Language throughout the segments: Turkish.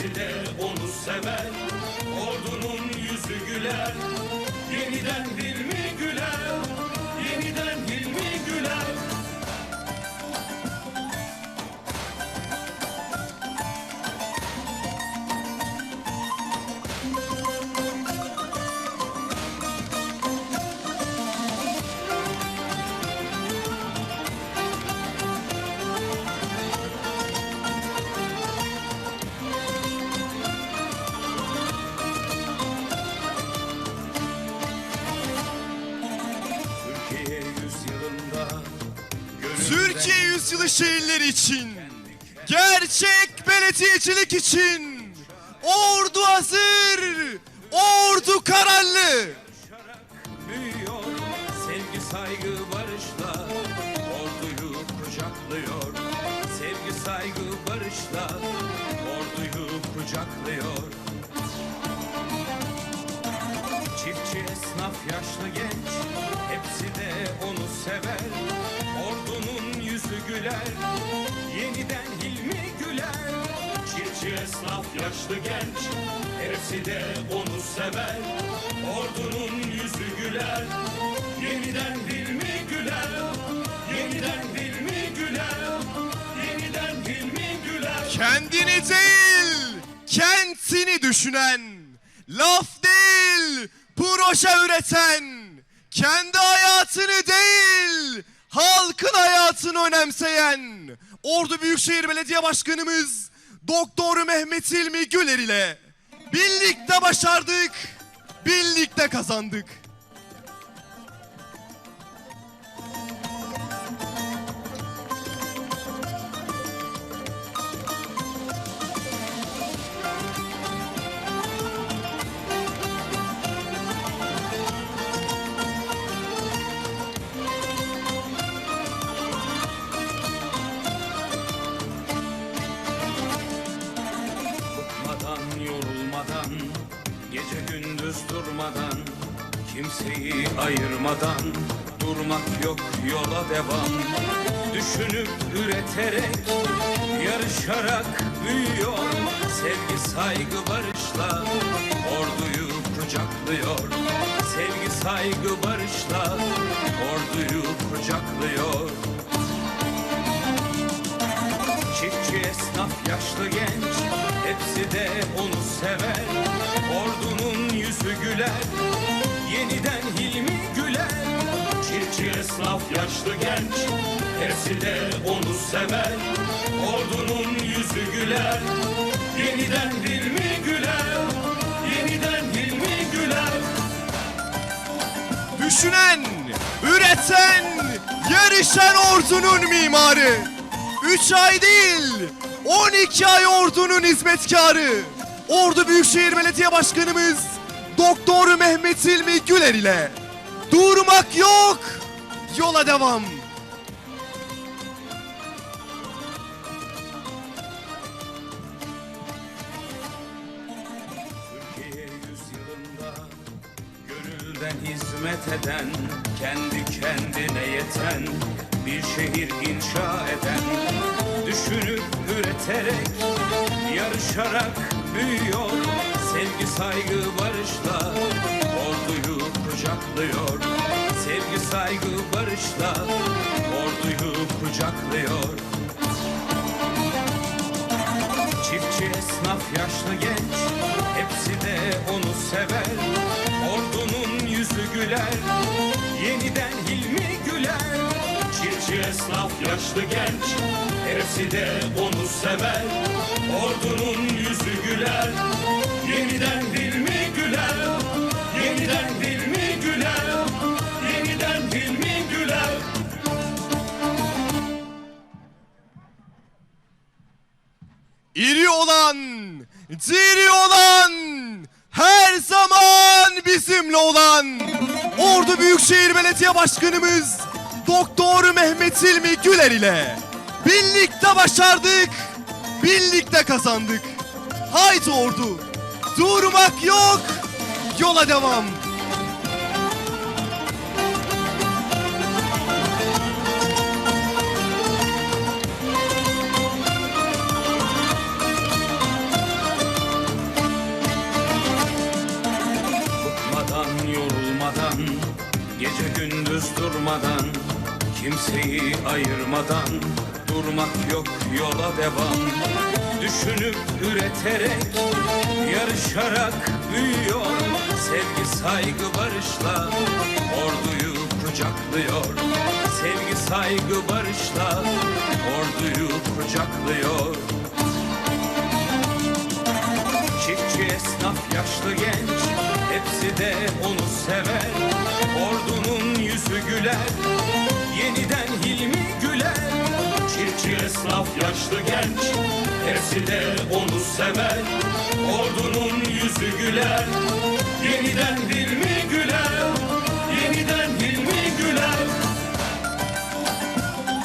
De onu sever Türkiye yüzyılı şehirleri için, gerçek belediyecilik için, ordu hazır, ordu kararlı. Sevgi saygı barışla Orduyu kucaklıyor. Sevgi saygı barışla Orduyu kucaklıyor. Çiftçi, esnaf, yaşlı, genç Hepsi de onu sever yaşlı, genç Hepsi de onu sever. Ordunun yüzü güler Yeniden Hilmi güler? Yeniden Hilmi güler? Yeniden Hilmi güler? Kendini değil, kentini düşünen, laf değil, proje üreten, kendi hayatını değil, halkın hayatını önemseyen, Ordu Büyükşehir Belediye Başkanımız Doktor Mehmet İlmi Güler ile birlikte başardık, birlikte kazandık. Durmadan, kimseyi ayırmadan, durmak yok yola devam. Düşünüp üreterek, yarışarak büyüyor, sevgi saygı barışla, orduyu kucaklıyor. Sevgi saygı barışla, orduyu kucaklıyor. Çiftçi, esnaf, yaşlı, genç Hepsi de onu sever. Ordunun yüzü güler. Yeniden Hilmi güler. Çiftçi, esnaf, yaşlı, genç. Hepsi de onu sever. Ordunun yüzü güler. Yeniden Hilmi güler. Yeniden Hilmi güler. Düşünen, üreten, yarışan ordunun mimarı. 3 ay değil, 12 ay ordunun hizmetkarı. Ordu Büyükşehir Belediye Başkanımız Doktor Mehmet İlmi Güler ile durmak yok, yola devam. Hizmet eden, kendi kendine yeten, bir şehir inşa eden, düşünüp üreterek, yarışarak büyüyor, sevgi saygı barışla, orduyu kucaklıyor, sevgi saygı barışla, orduyu kucaklıyor. Çiftçi, esnaf, yaşlı, genç Hepsi de onu sever. Ordunun yüzü güler Yeniden Çiftçi, esnaf, yaşlı, genç. Hepsi de onu sever. Ordunun yüzü güler. Yeniden Hilmi güler? Yeniden Hilmi güler? Yeniden Hilmi güler? İri olan, diri olan, her zaman bizimle olan Ordu Büyükşehir Belediye Başkanımız Doktor Mehmet Hilmi Güler ile birlikte başardık, birlikte kazandık. Haydi ordu, durmak yok, yola devam. Bıkmadan, yorulmadan, gece gündüz durmadan Kimseyi ayırmadan Durmak yok yola devam. Düşünüp üreterek Yarışarak büyüyor. Sevgi saygı barışla Orduyu kucaklıyor. Sevgi saygı barışla Orduyu kucaklıyor. Çiftçi, esnaf, yaşlı genç Hepsi de onu sever. Ordunun yüzü güler esnaf, yaşlı genç Hepsi de onu sever Ordunun yüzü güler Yeniden Hilmi güler Yeniden Hilmi güler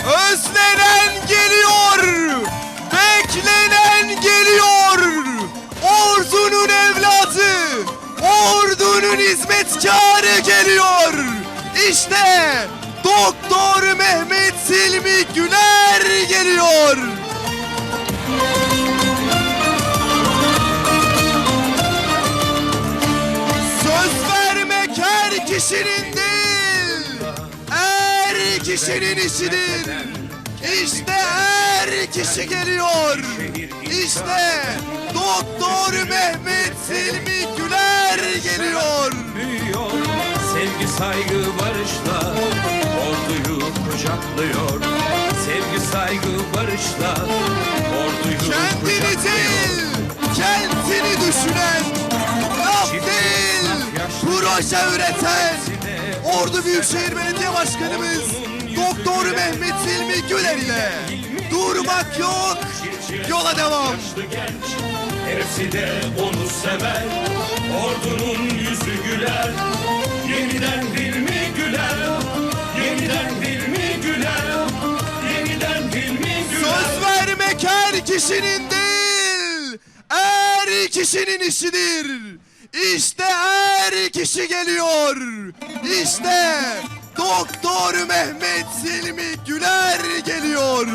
Özlenen geliyor. Beklenen geliyor. Ordunun evladı. Ordunun hizmetkarı geliyor. İşte Doktor Mehmet Silmi Güler geliyor. Söz vermek her kişinin değil, her kişinin işidir. İşte her kişi geliyor. İşte Doktor Mehmet Silmi Güler geliyor. Sevgi saygı barışla Orduyu kucaklıyor. Sevgi saygı barışla Orduyu Kendini kucaklıyor. Kendini düşünen, laf değil, proje üreten, Ordu Büyükşehir Belediye Başkanımız Doktor Mehmet Silmi Güler ile durmak yok, yola devam. Hepsi de onu sever Ordunun yüzü güler kişinin değil, her kişinin işidir. İşte her kişi geliyor. İşte Doktor Mehmet Silmi Güler geliyor.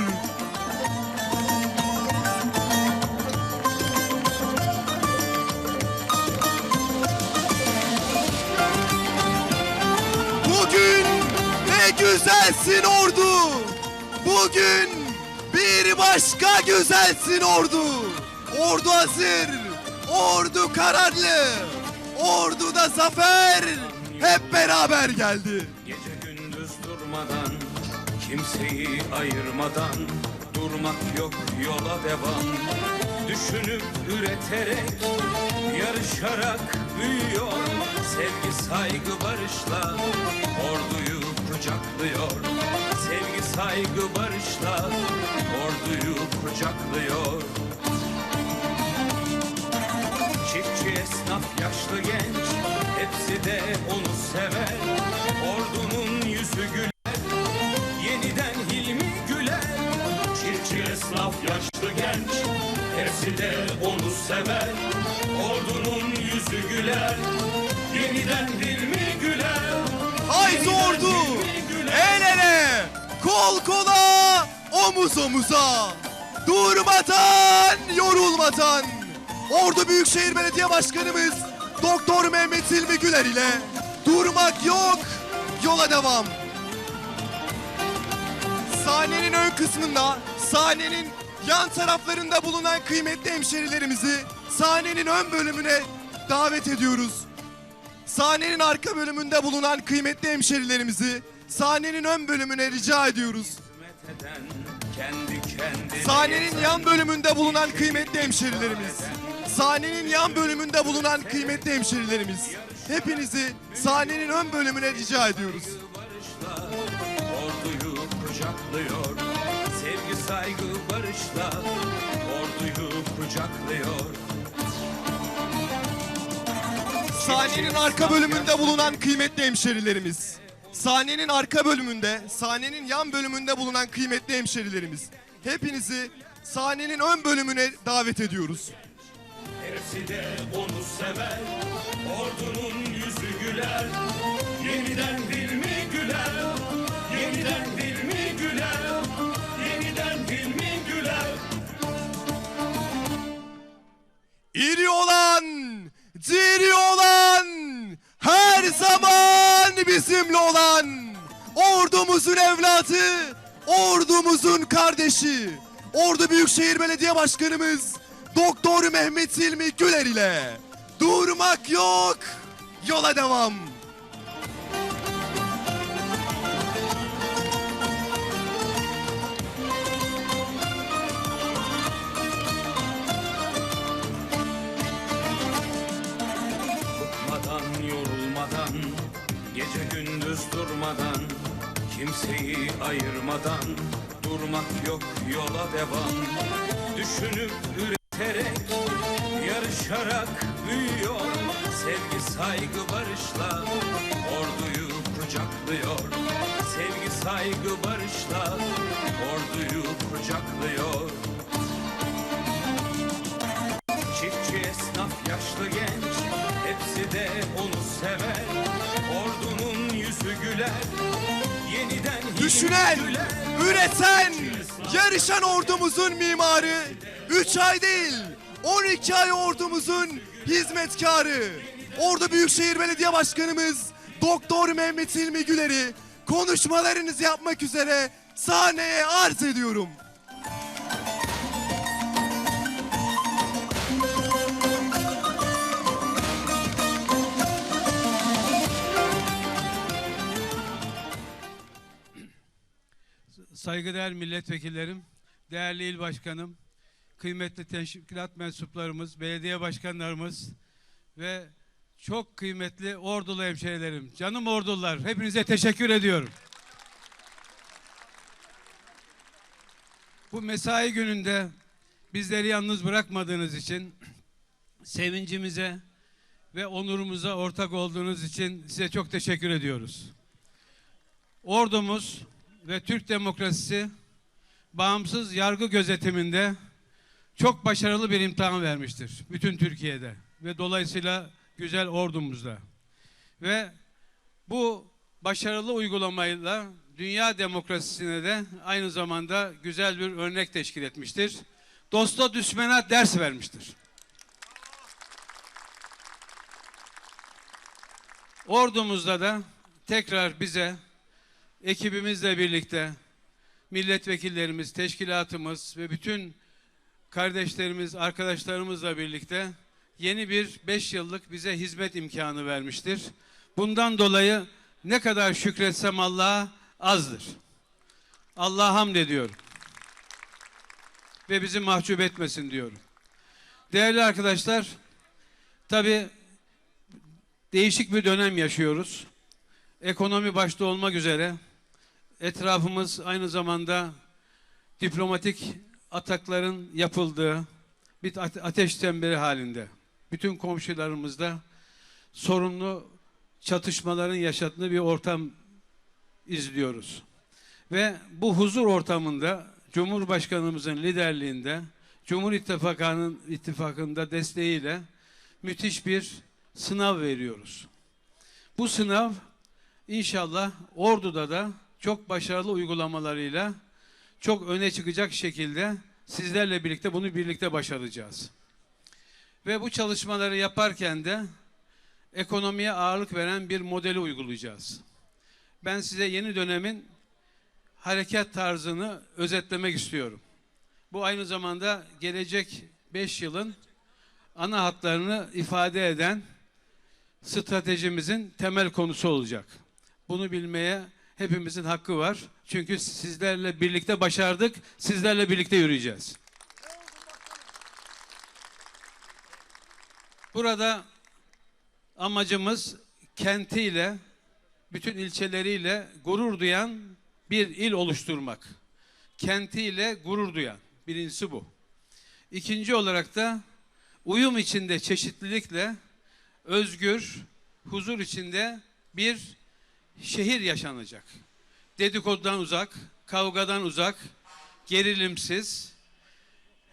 Bugün ne güzelsin ordu. Bugün bir başka güzelsin ordu. Ordu hazır. Ordu kararlı. Orduda zafer hep beraber geldi. Gece gündüz durmadan Kimseyi ayırmadan Durmak yok yola devam Düşünüp üreterek Yarışarak büyüyor Sevgi saygı barışla Orduyu kucaklıyor Sevgi saygı barışla Orduyu kucaklıyor. Çiftçi, esnaf, yaşlı genç Hepsi de onu sever. Ordunun yüzü güler Yeniden Hilmi güler. Çiftçi, esnaf, yaşlı genç Hepsi de onu sever. Ordunun yüzü güler Yeniden Hilmi güler. Haydi ordu. El ele, kol kola, omuz omuza. Durmadan, yorulmadan. Ordu Büyükşehir Belediye Başkanımız Doktor Mehmet Silmi Güler ile durmak yok, yola devam. Sahnenin ön kısmında, sahnenin yan taraflarında bulunan kıymetli hemşerilerimizi sahnenin ön bölümüne davet ediyoruz. Sahnenin arka bölümünde bulunan kıymetli hemşerilerimizi sahnenin ön bölümüne rica ediyoruz. Sahnenin yan bölümünde bulunan kıymetli hemşerilerimiz. Sahnenin yan bölümünde bulunan kıymetli hemşerilerimiz. Hepinizi sahnenin ön bölümüne rica ediyoruz. Orduyu kucaklıyor Sevgi saygı barışla Orduyu kucaklıyor Sahnenin arka bölümünde bulunan kıymetli hemşerilerimiz. Sahnenin arka bölümünde, sahnenin yan bölümünde bulunan kıymetli hemşerilerimiz. Hepinizi sahnenin ön bölümüne davet ediyoruz. Hepsi de onu sever Ordunun yüzü güler Yeniden Hilmi güler Yeniden Hilmi güler Yeniden Hilmi güler İri olan, diri olan, her zaman bizim bizimle olan ordumuzun evladı, ordumuzun kardeşi, Ordu Büyükşehir Belediye Başkanımız Doktor Mehmet İlmi Güler ile durmak yok, yola devam. Durmadan Kimseyi ayırmadan Durmak yok yola devam. Düşünüp üreterek Yarışarak büyüyor. Sevgi saygı barışla Orduyu kucaklıyor. Sevgi saygı barışla Orduyu kucaklıyor Düşünen, üreten, yarışan ordumuzun mimarı 3 ay değil 12 ay ordumuzun hizmetkarı Ordu Büyükşehir Belediye Başkanımız Doktor Mehmet İlmi Güler'i konuşmalarınızı yapmak üzere sahneye arz ediyorum. Saygıdeğer milletvekillerim, değerli il başkanım, kıymetli teşkilat mensuplarımız, belediye başkanlarımız ve çok kıymetli ordulu hemşehrilerim, canım ordular, hepinize teşekkür ediyorum. Bu mesai gününde bizleri yalnız bırakmadığınız için, sevincimize ve onurumuza ortak olduğunuz için size çok teşekkür ediyoruz. Ordumuz ve Türk demokrasisi bağımsız yargı gözetiminde çok başarılı bir imtihan vermiştir. Bütün Türkiye'de ve dolayısıyla güzel ordumuzda. Ve bu başarılı uygulamayla dünya demokrasisine de aynı zamanda güzel bir örnek teşkil etmiştir. Dosta düşmana ders vermiştir. Ordumuzda da tekrar bize ekibimizle birlikte milletvekillerimiz, teşkilatımız ve bütün kardeşlerimiz, arkadaşlarımızla birlikte yeni bir beş yıllık bize hizmet imkanı vermiştir. Bundan dolayı ne kadar şükretsem Allah'a azdır. Allah'a hamd ediyorum. Ve bizi mahcup etmesin diyorum. Değerli arkadaşlar, tabii değişik bir dönem yaşıyoruz. Ekonomi başta olmak üzere etrafımız aynı zamanda diplomatik atakların yapıldığı bir ate- ateş çemberi halinde. Bütün komşularımızda sorunlu çatışmaların yaşattığı bir ortam izliyoruz. Ve bu huzur ortamında Cumhurbaşkanımızın liderliğinde Cumhur İttifakı'nın ittifakında desteğiyle müthiş bir sınav veriyoruz. Bu sınav İnşallah Ordu'da da çok başarılı uygulamalarıyla çok öne çıkacak şekilde sizlerle birlikte bunu birlikte başaracağız. Ve bu çalışmaları yaparken de ekonomiye ağırlık veren bir modeli uygulayacağız. Ben size yeni dönemin hareket tarzını özetlemek istiyorum. Bu aynı zamanda gelecek 5 yılın ana hatlarını ifade eden stratejimizin temel konusu olacak. Bunu bilmeye hepimizin hakkı var. Çünkü sizlerle birlikte başardık, sizlerle birlikte yürüyeceğiz. Burada amacımız kentiyle, bütün ilçeleriyle gurur duyan bir il oluşturmak. Kentiyle gurur duyan. Birincisi bu. İkinci olarak da uyum içinde çeşitlilikle özgür, huzur içinde bir şehir yaşanacak. Dedikodudan uzak, kavgadan uzak, gerilimsiz,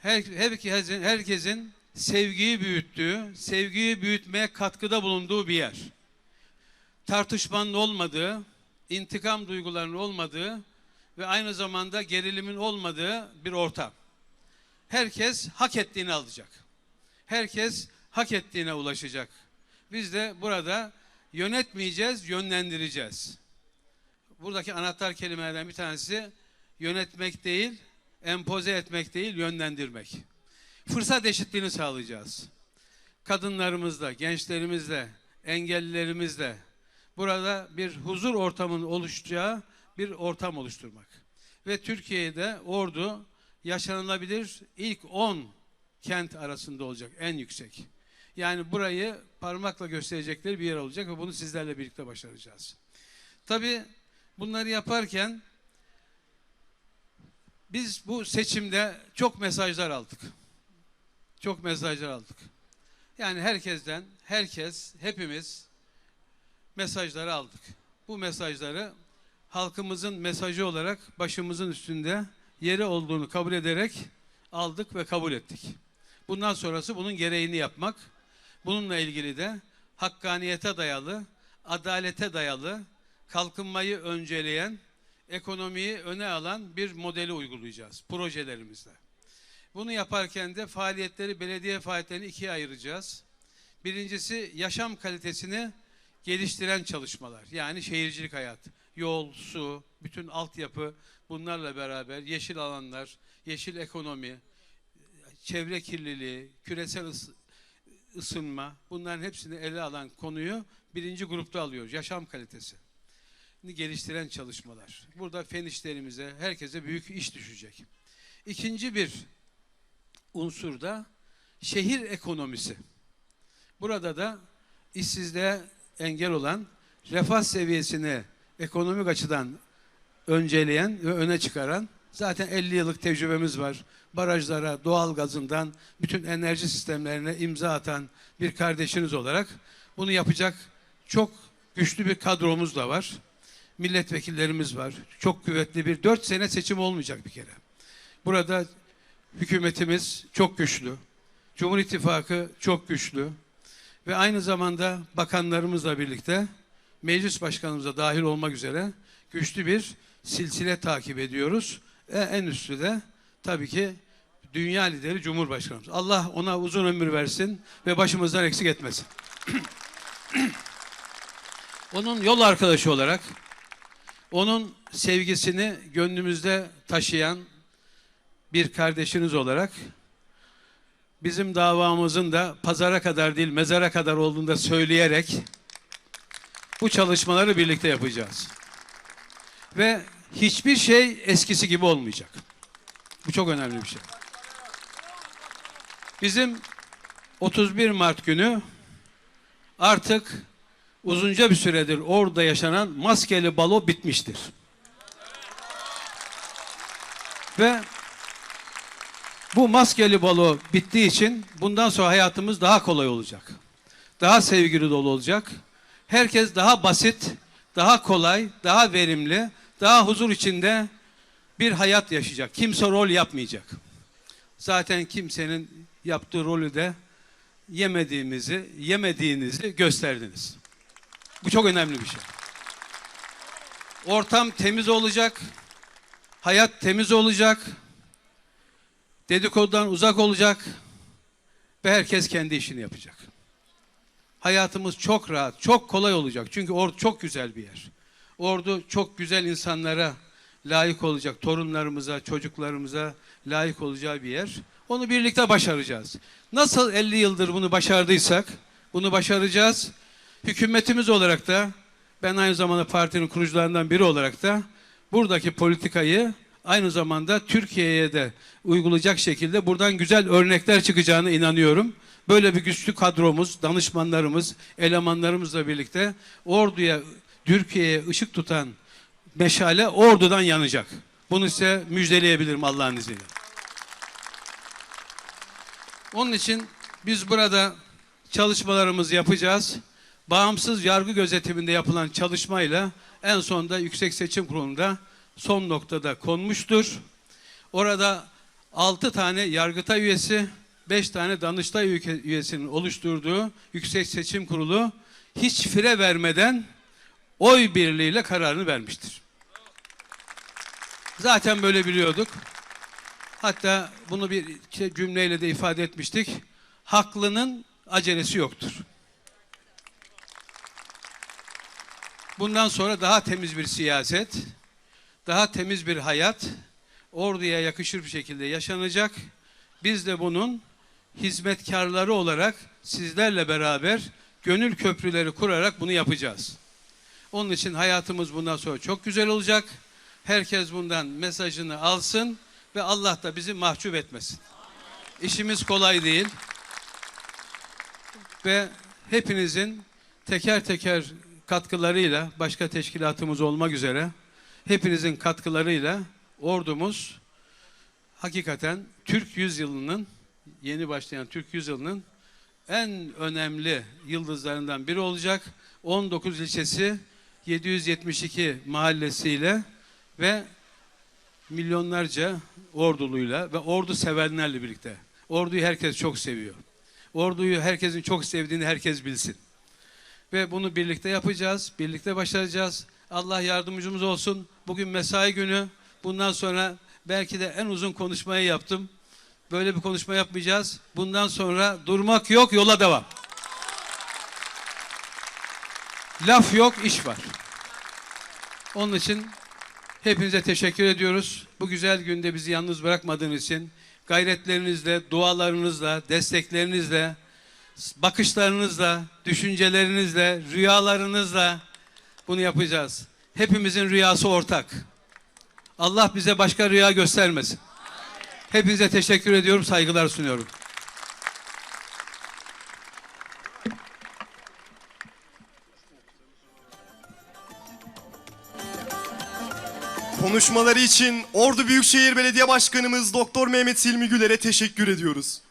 her, herkesin, herkesin sevgiyi büyüttüğü, sevgiyi büyütmeye katkıda bulunduğu bir yer. Tartışmanın olmadığı, intikam duygularının olmadığı ve aynı zamanda gerilimin olmadığı bir ortam. Herkes hak ettiğini alacak. Herkes hak ettiğine ulaşacak. Biz de burada Yönetmeyeceğiz, yönlendireceğiz. Buradaki anahtar kelimelerden bir tanesi yönetmek değil, empoze etmek değil, yönlendirmek. Fırsat eşitliğini sağlayacağız. Kadınlarımızla, gençlerimizle, engellilerimizle burada bir huzur ortamının oluşacağı bir ortam oluşturmak. Ve Türkiye'de ordu yaşanılabilir ilk 10 kent arasında olacak en yüksek. Yani burayı parmakla gösterecekleri bir yer olacak ve bunu sizlerle birlikte başaracağız. Tabii bunları yaparken biz bu seçimde çok mesajlar aldık. Çok mesajlar aldık. Yani herkesten, herkes, hepimiz mesajları aldık. Bu mesajları halkımızın mesajı olarak başımızın üstünde yeri olduğunu kabul ederek aldık ve kabul ettik. Bundan sonrası bunun gereğini yapmak. Bununla ilgili de hakkaniyete dayalı, adalete dayalı, kalkınmayı önceleyen, ekonomiyi öne alan bir modeli uygulayacağız projelerimizle. Bunu yaparken de faaliyetleri, belediye faaliyetlerini ikiye ayıracağız. Birincisi yaşam kalitesini geliştiren çalışmalar. Yani şehircilik hayatı. Yol, su, bütün altyapı bunlarla beraber yeşil alanlar, yeşil ekonomi, çevre kirliliği, küresel ıs- ısınma bunların hepsini ele alan konuyu birinci grupta alıyoruz. Yaşam kalitesi geliştiren çalışmalar. Burada fen işlerimize, herkese büyük iş düşecek. İkinci bir unsur da şehir ekonomisi. Burada da işsizliğe engel olan, refah seviyesini ekonomik açıdan önceleyen ve öne çıkaran zaten 50 yıllık tecrübemiz var. Barajlara, doğal gazından bütün enerji sistemlerine imza atan bir kardeşiniz olarak bunu yapacak çok güçlü bir kadromuz da var. Milletvekillerimiz var. Çok kuvvetli bir dört sene seçim olmayacak bir kere. Burada hükümetimiz çok güçlü. Cumhur İttifakı çok güçlü. Ve aynı zamanda bakanlarımızla birlikte meclis başkanımıza dahil olmak üzere güçlü bir silsile takip ediyoruz. E, en üstü de tabii ki dünya lideri Cumhurbaşkanımız. Allah ona uzun ömür versin ve başımızdan eksik etmesin. Onun yol arkadaşı olarak onun sevgisini gönlümüzde taşıyan bir kardeşiniz olarak bizim davamızın da pazara kadar değil mezara kadar olduğunu da söyleyerek bu çalışmaları birlikte yapacağız. Ve hiçbir şey eskisi gibi olmayacak. Bu çok önemli bir şey. Bizim 31 Mart günü artık uzunca bir süredir orada yaşanan maskeli balo bitmiştir. Ve bu maskeli balo bittiği için bundan sonra hayatımız daha kolay olacak. Daha sevgili dolu olacak. Herkes daha basit, daha kolay, daha verimli, daha huzur içinde bir hayat yaşayacak. Kimse rol yapmayacak. Zaten kimsenin yaptığı rolü de yemediğimizi, yemediğinizi gösterdiniz. Bu çok önemli bir şey. Ortam temiz olacak. Hayat temiz olacak. Dedikodudan uzak olacak. Ve herkes kendi işini yapacak. Hayatımız çok rahat, çok kolay olacak. Çünkü ordu çok güzel bir yer. Ordu çok güzel insanlara layık olacak. Torunlarımıza, çocuklarımıza layık olacağı bir yer. Onu birlikte başaracağız. Nasıl 50 yıldır bunu başardıysak bunu başaracağız. Hükümetimiz olarak da ben aynı zamanda partinin kurucularından biri olarak da buradaki politikayı aynı zamanda Türkiye'ye de uygulayacak şekilde buradan güzel örnekler çıkacağına inanıyorum. Böyle bir güçlü kadromuz, danışmanlarımız, elemanlarımızla birlikte orduya, Türkiye'ye ışık tutan meşale ordudan yanacak. Bunu size müjdeleyebilirim Allah'ın izniyle. Onun için biz burada çalışmalarımızı yapacağız. Bağımsız yargı gözetiminde yapılan çalışmayla en sonunda Yüksek Seçim Kurulu'nda son noktada konmuştur. Orada 6 tane yargıtay üyesi, 5 tane danıştay üye- üyesinin oluşturduğu Yüksek Seçim Kurulu hiç fire vermeden oy birliğiyle kararını vermiştir. Zaten böyle biliyorduk. Hatta bunu bir şey- cümleyle de ifade etmiştik. Haklının acelesi yoktur. Bundan sonra daha temiz bir siyaset, daha temiz bir hayat orduya yakışır bir şekilde yaşanacak. Biz de bunun hizmetkarları olarak sizlerle beraber gönül köprüleri kurarak bunu yapacağız. Onun için hayatımız bundan sonra çok güzel olacak. Herkes bundan mesajını alsın ve Allah da bizi mahcup etmesin. İşimiz kolay değil. Ve hepinizin teker teker katkılarıyla, başka teşkilatımız olmak üzere, hepinizin katkılarıyla ordumuz hakikaten Türk yüzyılının, yeni başlayan Türk yüzyılının en önemli yıldızlarından biri olacak. 19 ilçesi, 772 mahallesiyle ve milyonlarca orduluyla ve ordu sevenlerle birlikte. Orduyu herkes çok seviyor. Orduyu herkesin çok sevdiğini herkes bilsin. Ve bunu birlikte yapacağız, birlikte başaracağız. Allah yardımcımız olsun. Bugün mesai günü. Bundan sonra belki de en uzun konuşmayı yaptım. Böyle bir konuşma yapmayacağız. Bundan sonra durmak yok, yola devam. Laf yok, iş var. Onun için hepinize teşekkür ediyoruz. Bu güzel günde bizi yalnız bırakmadığınız için gayretlerinizle, dualarınızla, desteklerinizle, bakışlarınızla, düşüncelerinizle, rüyalarınızla bunu yapacağız. Hepimizin rüyası ortak. Allah bize başka rüya göstermesin. Hepinize teşekkür ediyorum, saygılar sunuyorum. Konuşmaları için Ordu Büyükşehir Belediye Başkanımız Doktor Mehmet Hilmi Güler'e teşekkür ediyoruz.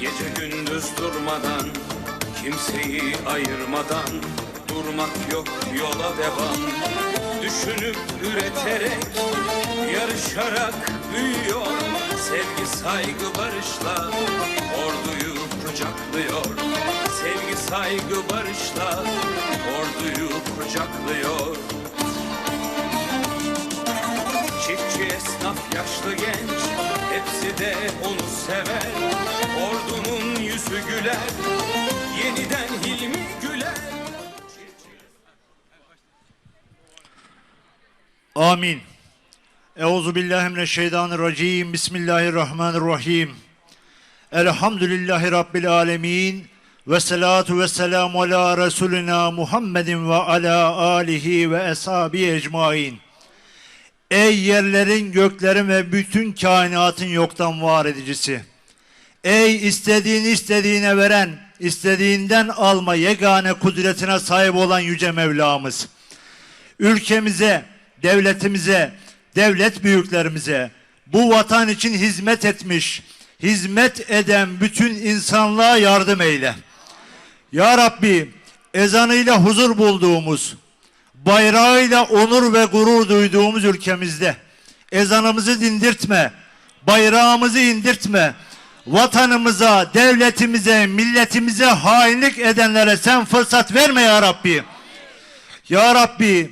Gece gündüz durmadan, kimseyi ayırmadan, durmak yok yola devam. Düşünüp üreterek, yarışarak büyüyor, sevgi saygı barışla, orduyu kucaklıyor. Sevgi saygı barışla, orduyu kucaklıyor. Çiftçi, esnaf, yaşlı genç Hepsi de onu sever Ordunun yüzü güler Yeniden Hilmi güler Amin. Euzu billahi mineşşeytanirracim. Bismillahirrahmanirrahim. Elhamdülillahi rabbil alamin. Ve salatu ve selamu ala Resulina Muhammedin ve ala alihi ve ashabi ecmain. Ey yerlerin, göklerin ve bütün kainatın yoktan var edicisi. Ey istediğini istediğine veren, istediğinden alma yegane kudretine sahip olan yüce Mevlamız ülkemize, devletimize, devlet büyüklerimize, bu vatan için hizmet etmiş, hizmet eden bütün insanlığa yardım eyle. Ya Rabbi, ezanıyla huzur bulduğumuz, bayrağıyla onur ve gurur duyduğumuz ülkemizde ezanımızı dindirtme, bayrağımızı indirtme, vatanımıza, devletimize, milletimize hainlik edenlere sen fırsat verme ya Rabbi. Ya Rabbi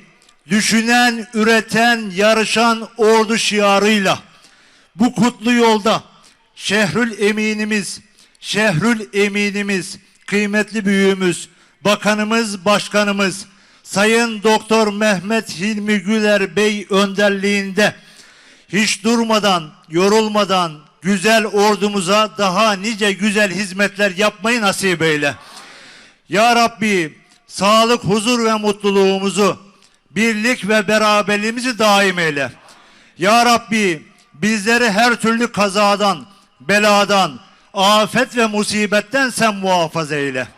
düşünen, üreten, yarışan ordu şiarıyla bu kutlu yolda şehrül eminimiz, şehrül eminimiz, kıymetli büyüğümüz, bakanımız, başkanımız, Sayın Doktor Mehmet Hilmi Güler Bey önderliğinde hiç durmadan, yorulmadan güzel ordumuza daha nice güzel hizmetler yapmayı nasip eyle. Ya Rabbi sağlık, huzur ve mutluluğumuzu, birlik ve beraberliğimizi daim eyle. Ya Rabbi bizleri her türlü kazadan, beladan, afet ve musibetten sen muhafaza eyle.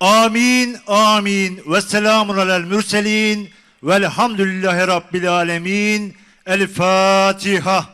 Amin, amin. Ve selamun alel mürselin. Velhamdülillahi Rabbil alemin. El Fatiha.